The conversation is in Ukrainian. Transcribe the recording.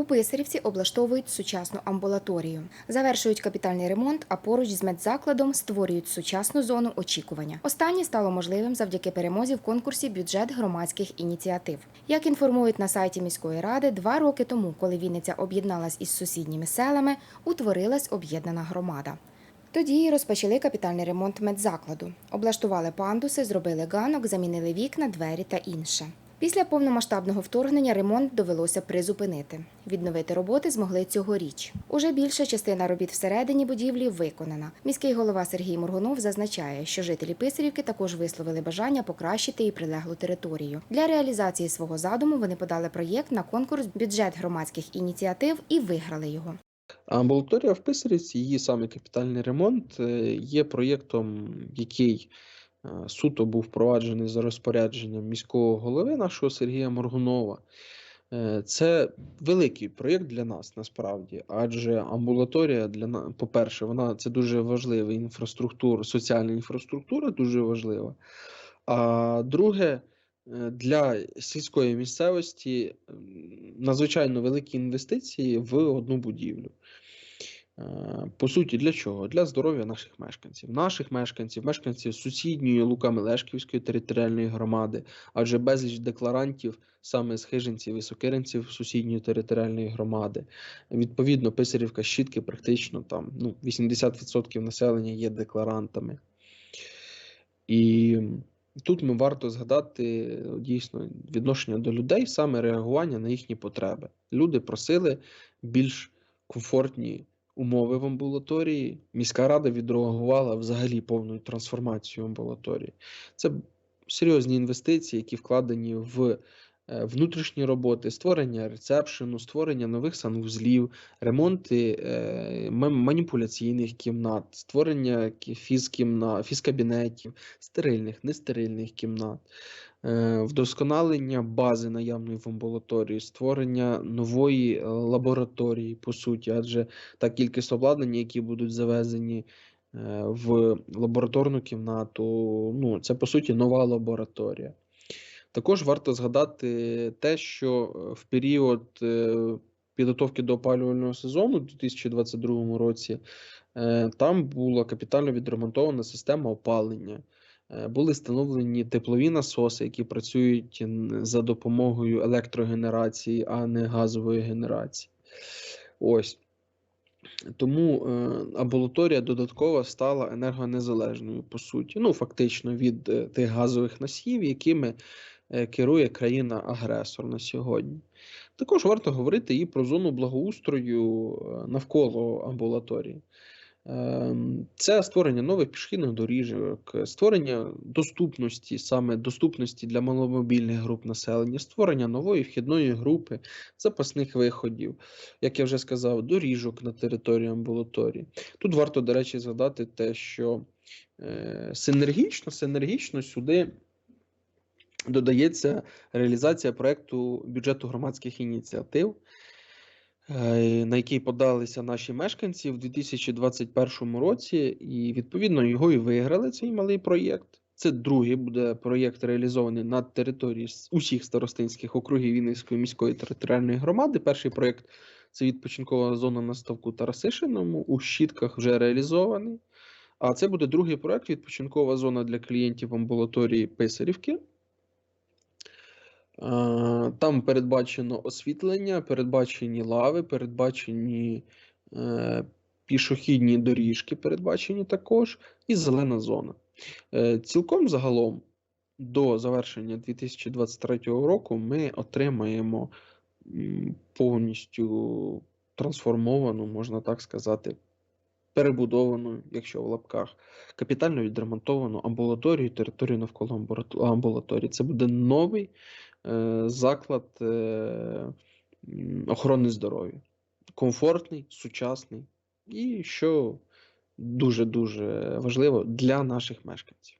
У Писарівці облаштовують сучасну амбулаторію. Завершують капітальний ремонт, а поруч з медзакладом створюють сучасну зону очікування. Останнє стало можливим завдяки перемозі в конкурсі бюджет громадських ініціатив. Як інформують на сайті міської ради, два роки тому, коли Вінниця об'єдналась із сусідніми селами, утворилась об'єднана громада. Тоді розпочали капітальний ремонт медзакладу. Облаштували пандуси, зробили ганок, замінили вікна, двері та інше. Після повномасштабного вторгнення ремонт довелося призупинити. Відновити роботи змогли цьогоріч. Уже більша частина робіт всередині будівлі виконана. Міський голова Сергій Моргунов зазначає, що жителі Писарівки також висловили бажання покращити і прилеглу територію. Для реалізації свого задуму вони подали проєкт на конкурс бюджет громадських ініціатив і виграли його. Амбулаторія в Писарівці, її саме капітальний ремонт, е, є проєктом, який суто був впроваджений за розпорядженням міського голови нашого Сергія Моргунова. Е, Це великий проєкт для нас насправді, адже амбулаторія для на- по-перше, вона це дуже важлива інфраструктура, соціальна інфраструктура дуже важлива. А друге, е, для сільської місцевості надзвичайно великі інвестиції в одну будівлю. Е, По суті, для чого? Для здоров'я наших мешканців, наших мешканців, мешканців сусідньої Лука-Мелешківської територіальної громади, адже безліч декларантів саме з хижинців і сокиринців сусідньої територіальної громади. Відповідно, Писарівка щітки практично там ну, 80% населення є декларантами. І тут ми варто згадати дійсно відношення до людей, саме реагування на їхні потреби. Люди просили більш комфортні умови в амбулаторії. Міська рада відреагувала взагалі повною трансформацією амбулаторії. Це серйозні інвестиції, які вкладені в е, внутрішні роботи, створення рецепшену, створення нових санвузлів, ремонти е, маніпуляційних кімнат, створення фізкабінетів, стерильних, нестерильних кімнат, вдосконалення бази наявної в амбулаторії, створення нової е, лабораторії, по суті, адже та кількість обладнання, які будуть завезені е, в лабораторну кімнату, ну, це по суті нова лабораторія. Також варто згадати те, що е, в період е, підготовки до опалювального сезону у 2022 році е, там була капітально відремонтована система опалення. Е, Були встановлені теплові насоси, які працюють за допомогою електрогенерації, а не газової генерації. Ось. Тому е, амбулаторія додатково стала енергонезалежною, по суті. Ну, фактично, від е, тих газових носіїв, якими керує країна-агресор на сьогодні. Також варто говорити і про зону благоустрою навколо амбулаторії. Ем, Це створення нових пішохідних доріжок, створення доступності, саме доступності для маломобільних груп населення, створення нової вхідної групи, запасних виходів, як я вже сказав, доріжок на території амбулаторії. Тут варто, до речі, згадати те, що е, синергічно, синергічно сюди додається реалізація проекту бюджету громадських ініціатив, на який подалися наші мешканці в 2021 році, і відповідно його і виграли цей малий проєкт. Це другий буде проєкт реалізований на території усіх старостинських округів Вінницької міської територіальної громади. Перший проєкт це відпочинкова зона на ставку Тарасишиному. У щітках вже реалізований. А це буде другий проєкт відпочинкова зона для клієнтів амбулаторії Писарівки. Е, Там передбачено освітлення, передбачені лави, передбачені е, пішохідні доріжки, передбачені також, і зелена зона. Е, Цілком загалом до завершення 2023 року ми отримаємо повністю трансформовану, можна так сказати, перебудовану, якщо в лапках, капітально відремонтовану амбулаторію, територію навколо амбулаторії. Це буде новий заклад е, охорони здоров'я. Комфортний, сучасний і що дуже-дуже важливо для наших мешканців.